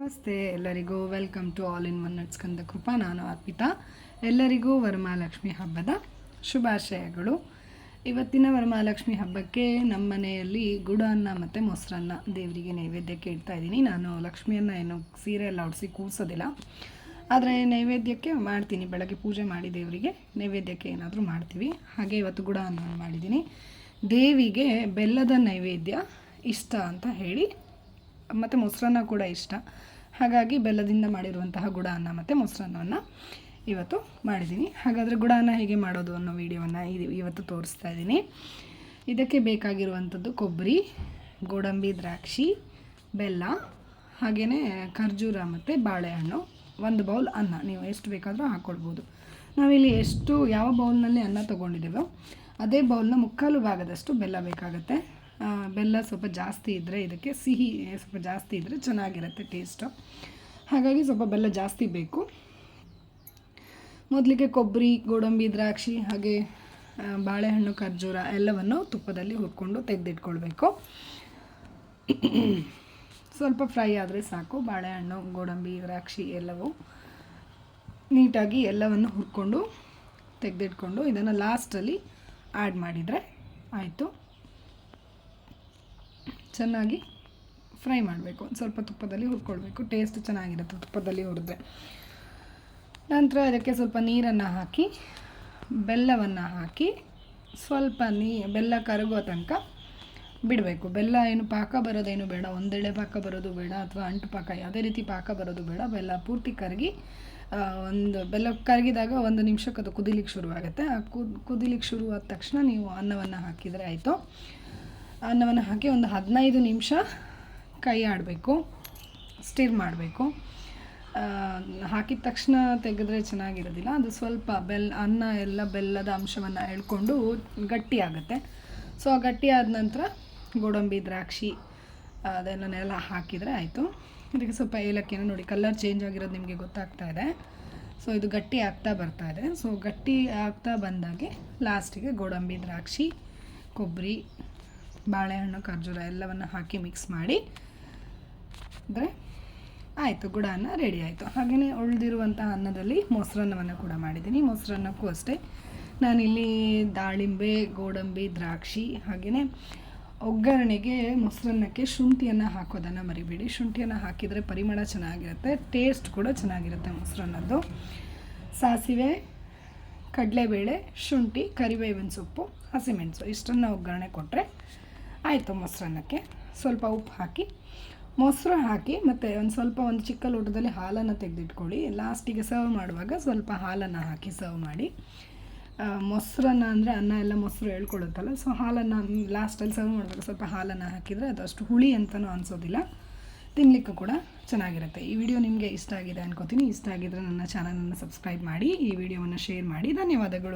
ನಮಸ್ತೆ, ಎಲ್ಲರಿಗೂ welcome to all in one ನಟ್ಸ್ಕಂದ Krupa. ನಾನು ಅರ್ಪಿತಾ. ಎಲ್ಲರಿಗೂ ವರಮಹಾಲಕ್ಷ್ಮಿ ಹಬ್ಬದ ಶುಭಾಶಯಗಳು. ಇವತ್ತಿನ ವರಮಹಾಲಕ್ಷ್ಮಿ ಹಬ್ಬಕ್ಕೆ ನಮ್ಮ ಮನೆಯಲ್ಲಿ ಗುಡ ಅನ್ನ ಮತ್ತು ಮೊಸರನ್ನ ದೇವರಿಗೆ ನೈವೇದ್ಯಕ್ಕೆ ಇಡ್ತಾ ಇದ್ದೀನಿ. ನಾನು ಲಕ್ಷ್ಮಿಯನ್ನು ಏನು ಸೀರೆ ಎಲ್ಲ ಉಡಿಸಿ ಆದರೆ ನೈವೇದ್ಯಕ್ಕೆ ಮಾಡ್ತೀನಿ. ಬೆಳಗ್ಗೆ ಪೂಜೆ ಮಾಡಿ ದೇವರಿಗೆ ನೈವೇದ್ಯಕ್ಕೆ ಏನಾದರೂ ಮಾಡ್ತೀವಿ. ಹಾಗೆ ಇವತ್ತು ಗುಡ ಅನ್ನ ಮಾಡಿದ್ದೀನಿ. ದೇವಿಗೆ ಬೆಲ್ಲದ ನೈವೇದ್ಯ ಇಷ್ಟ ಅಂತ ಹೇಳಿ ಮತ್ತು ಮೊಸರನ್ನ ಕೂಡ ಇಷ್ಟ. ಹಾಗಾಗಿ ಬೆಲ್ಲದಿಂದ ಮಾಡಿರುವಂತಹ ಗುಡ ಅನ್ನ ಮತ್ತು ಮೊಸರನ್ನವನ್ನು ಇವತ್ತು ಮಾಡಿದ್ದೀನಿ ಹಾಗಾದರೆ ಗುಡ ಅನ್ನ ಹೇಗೆ ಮಾಡೋದು ಅನ್ನೋ ವಿಡಿಯೋವನ್ನು ಇವತ್ತು ತೋರಿಸ್ತಾ ಇದ್ದೀನಿ ಇದಕ್ಕೆ ಬೇಕಾಗಿರುವಂಥದ್ದು ಕೊಬ್ಬರಿ, ಗೋಡಂಬಿ, ದ್ರಾಕ್ಷಿ, ಬೆಲ್ಲ ಹಾಗೆಯೇ ಖರ್ಜೂರ ಮತ್ತು ಬಾಳೆಹಣ್ಣು, ಒಂದು ಬೌಲ್ ಅನ್ನ. ನೀವು ಎಷ್ಟು ಬೇಕಾದರೂ ಹಾಕ್ಕೊಳ್ಬೋದು ನಾವಿಲ್ಲಿ ಎಷ್ಟು ಯಾವ ಬೌಲ್ನಲ್ಲಿ ಅನ್ನ ತೊಗೊಂಡಿದ್ದೇವೋ ಅದೇ ಬೌಲ್ನ ಮುಕ್ಕಾಲು ಭಾಗದಷ್ಟು ಬೆಲ್ಲ ಬೇಕಾಗುತ್ತೆ. ಬೆಲ್ಲ ಸ್ವಲ್ಪ ಜಾಸ್ತಿ ಇದ್ದರೆ ಇದಕ್ಕೆ ಸಿಹಿ ಸ್ವಲ್ಪ ಜಾಸ್ತಿ ಇದ್ದರೆ ಚೆನ್ನಾಗಿರುತ್ತೆ ಟೇಸ್ಟು ಹಾಗಾಗಿ ಸ್ವಲ್ಪ ಬೆಲ್ಲ ಜಾಸ್ತಿ ಬೇಕು. ಮೊದಲಿಗೆ ಕೊಬ್ಬರಿ, ಗೋಡಂಬಿ, ದ್ರಾಕ್ಷಿ, ಹಾಗೆ ಬಾಳೆಹಣ್ಣು, ಖರ್ಜೂರ ಎಲ್ಲವನ್ನು ತುಪ್ಪದಲ್ಲಿ ಹುರ್ಕೊಂಡು ತೆಗೆದಿಟ್ಕೊಳ್ಬೇಕು. ಸ್ವಲ್ಪ ಫ್ರೈ ಆದರೆ ಸಾಕು. ಬಾಳೆಹಣ್ಣು, ಗೋಡಂಬಿ, ದ್ರಾಕ್ಷಿ ಎಲ್ಲವೂ ನೀಟಾಗಿ ಎಲ್ಲವನ್ನು ಹುರ್ಕೊಂಡು ತೆಗೆದಿಟ್ಕೊಂಡು ಇದನ್ನು ಲಾಸ್ಟಲ್ಲಿ ಆ್ಯಡ್ ಮಾಡಿದರೆ ಆಯಿತು. ಚೆನ್ನಾಗಿ ಫ್ರೈ ಮಾಡಬೇಕು. ಒಂದು ಸ್ವಲ್ಪ ತುಪ್ಪದಲ್ಲಿ ಹುರ್ಕೊಳ್ಬೇಕು. ಟೇಸ್ಟ್ ಚೆನ್ನಾಗಿರುತ್ತೆ ತುಪ್ಪದಲ್ಲಿ ಹುರಿದ್ರೆ. ನಂತರ ಅದಕ್ಕೆ ಸ್ವಲ್ಪ ನೀರನ್ನು ಹಾಕಿ, ಬೆಲ್ಲವನ್ನು ಹಾಕಿ, ಸ್ವಲ್ಪ ನೀ, ಬೆಲ್ಲ ಕರಗೋ ತನಕ ಬಿಡಬೇಕು. ಬೆಲ್ಲ ಏನು ಪಾಕ ಬರೋದೇನು ಬೇಡ. ಒಂದೆಳೆ ಪಾಕ ಬರೋದು ಬೇಡ ಅಥವಾ ಅಂಟು ಪಾಕ, ಯಾವುದೇ ರೀತಿ ಪಾಕ ಬರೋದು ಬೇಡ. ಬೆಲ್ಲ ಪೂರ್ತಿ ಕರಗಿ ಒಂದು ಬೆಲ್ಲ ಕರಗಿದಾಗ ಒಂದು ನಿಮಿಷಕ್ಕೆ ಅದು ಕುದಿಲಿಕ್ಕೆ ಶುರುವಾಗುತ್ತೆ. ಆ ಕುದ್, ಕುದಿಲಿಕ್ಕೆ ಶುರುವಾದ ತಕ್ಷಣ ನೀವು ಅನ್ನವನ್ನು ಹಾಕಿದರೆ ಆಯಿತು. ಅನ್ನವನ್ನು ಹಾಕಿ ಒಂದು ಹದಿನೈದು ನಿಮಿಷ ಕೈ ಆಡಬೇಕು, ಸ್ಟಿರ್ ಮಾಡಬೇಕು. ಹಾಕಿದ ತಕ್ಷಣ ತೆಗೆದ್ರೆ ಚೆನ್ನಾಗಿರೋದಿಲ್ಲ. ಅದು ಸ್ವಲ್ಪ ಬೆಲ್ಲ ಅನ್ನ ಎಲ್ಲ ಬೆಲ್ಲದ ಅಂಶವನ್ನು ಎಳ್ಕೊಂಡು ಗಟ್ಟಿ ಆಗುತ್ತೆ. ಸೊ ಗಟ್ಟಿ ಆದ ನಂತರ ಗೋಡಂಬಿ, ದ್ರಾಕ್ಷಿ ಅದನ್ನೆಲ್ಲ ಹಾಕಿದರೆ ಆಯಿತು. ಇದಕ್ಕೆ ಸ್ವಲ್ಪ ಏಲಕ್ಕಿನ ನೋಡಿ, ಕಲರ್ ಚೇಂಜ್ ಆಗಿರೋದು ನಿಮಗೆ ಗೊತ್ತಾಗ್ತಾ ಇದೆ. ಸೊ, ಇದು ಗಟ್ಟಿ ಆಗ್ತಾ ಬರ್ತಾ ಇದೆ. ಸೊ, ಗಟ್ಟಿ ಆಗ್ತಾ ಬಂದಾಗೆ ಲಾಸ್ಟಿಗೆ ಗೋಡಂಬಿ, ದ್ರಾಕ್ಷಿ, ಕೊಬ್ಬರಿ ಬಾಳೆಹಣ್ಣು, ಖರ್ಜೂರ ಎಲ್ಲವನ್ನು ಹಾಕಿ ಮಿಕ್ಸ್ ಮಾಡಿ. ಅಂದರೆ ಆಯಿತು ಗುಡ ಅನ್ನ ರೆಡಿ ಆಯಿತು. ಹಾಗೆಯೇ ಉಳಿದಿರುವಂಥ ಅನ್ನದಲ್ಲಿ ಮೊಸರನ್ನವನ್ನು ಕೂಡ ಮಾಡಿದ್ದೀನಿ. ಮೊಸರನ್ನಕ್ಕೂ ಅಷ್ಟೇ. ನಾನಿಲ್ಲಿ ದಾಳಿಂಬೆ, ಗೋಡಂಬಿ, ದ್ರಾಕ್ಷಿ ಹಾಗೆಯೇ ಒಗ್ಗರಣೆಗೆ ಮೊಸರನ್ನಕ್ಕೆ ಶುಂಠಿಯನ್ನು ಹಾಕೋದನ್ನು ಮರಿಬೇಡಿ. ಶುಂಠಿಯನ್ನು ಹಾಕಿದರೆ ಪರಿಮಳ ಚೆನ್ನಾಗಿರುತ್ತೆ ಟೇಸ್ಟ್ ಕೂಡ ಚೆನ್ನಾಗಿರುತ್ತೆ ಮೊಸರನ್ನದ್ದು. ಸಾಸಿವೆ, ಕಡಲೆಬೇಳೆ, ಶುಂಠಿ, ಕರಿಬೇವಿನ ಸೊಪ್ಪು, ಹಸಿಮೆಣಸು, ಇಷ್ಟನ್ನು ಒಗ್ಗರಣೆ ಕೊಟ್ಟರೆ ಆಯಿತು ಮೊಸರನ್ನಕ್ಕೆ. ಸ್ವಲ್ಪ ಉಪ್ಪು ಹಾಕಿ. ಮೊಸರು ಹಾಕಿ ಮತ್ತು ಒಂದು ಸ್ವಲ್ಪ ಒಂದು ಚಿಕ್ಕ ಲೋಟದಲ್ಲಿ ಹಾಲನ್ನು ತೆಗೆದಿಟ್ಕೊಳ್ಳಿ. ಲಾಸ್ಟಿಗೆ ಸರ್ವ್ ಮಾಡುವಾಗ ಸ್ವಲ್ಪ ಹಾಲನ್ನು ಹಾಕಿ ಸರ್ವ್ ಮಾಡಿ. ಮೊಸರನ್ನ ಅಂದರೆ ಅನ್ನ ಎಲ್ಲ ಮೊಸರು ಹೇಳ್ಕೊಳ್ಳುತ್ತಲ್ಲ ಸೊ ಹಾಲನ್ನು ಲಾಸ್ಟಲ್ಲಿ ಸರ್ವ್ ಮಾಡುವಾಗ ಸ್ವಲ್ಪ ಹಾಲನ್ನು ಹಾಕಿದರೆ ಅದು ಅಷ್ಟು ಹುಳಿ ಅಂತಲೂ ಅನಿಸೋದಿಲ್ಲ. ತಿನ್ನಲಿಕ್ಕೂ ಕೂಡ ಚೆನ್ನಾಗಿರುತ್ತೆ. ಈ ವಿಡಿಯೋ ನಿಮಗೆ ಇಷ್ಟ ಆಗಿದೆ ಅನ್ಕೋತೀನಿ. ಇಷ್ಟ ಆಗಿದ್ರೆ ನನ್ನ ಚಾನಲನ್ನು ಸಬ್ಸ್ಕ್ರೈಬ್ ಮಾಡಿ, ಈ ವಿಡಿಯೋವನ್ನು ಶೇರ್ ಮಾಡಿ. ಧನ್ಯವಾದಗಳು.